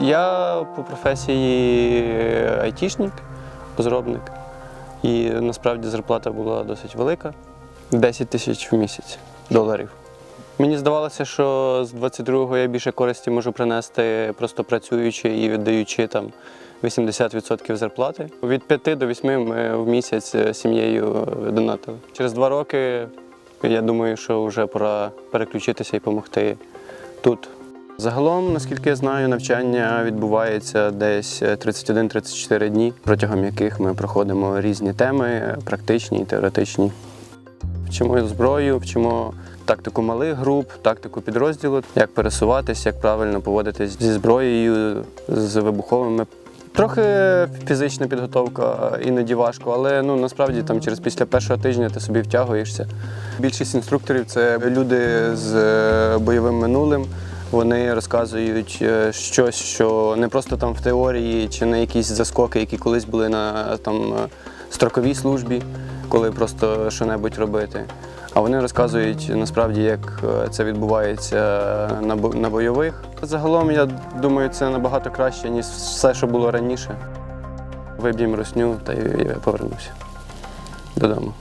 Я по професії айтішник, розробник. І насправді зарплата була досить велика 10 тисяч в місяць доларів. Мені здавалося, що з 22-го я більше користі можу принести, просто працюючи і віддаючи там 80% зарплати. Від 5 до 8 ми в місяць з сім'єю донатили. Через два роки я думаю, що вже пора переключитися і допомогти тут. Загалом, наскільки я знаю, навчання відбувається десь 31-34 дні, протягом яких ми проходимо різні теми, практичні і теоретичні. Вчимо зброю, вчимо тактику малих груп, тактику підрозділу, як пересуватись, як правильно поводитись зі зброєю, з вибуховими. Трохи фізична підготовка іноді важко, але ну насправді там через після першого тижня ти собі втягуєшся. Більшість інструкторів це люди з е, бойовим минулим. Вони розказують е, щось, що не просто там в теорії чи на якісь заскоки, які колись були на там е, строковій службі, коли просто що-небудь робити. А вони розказують насправді, як е, це відбувається на на бойових. Загалом, я думаю, це набагато краще, ніж все, що було раніше. Виб'ємо русню та й повернуся додому.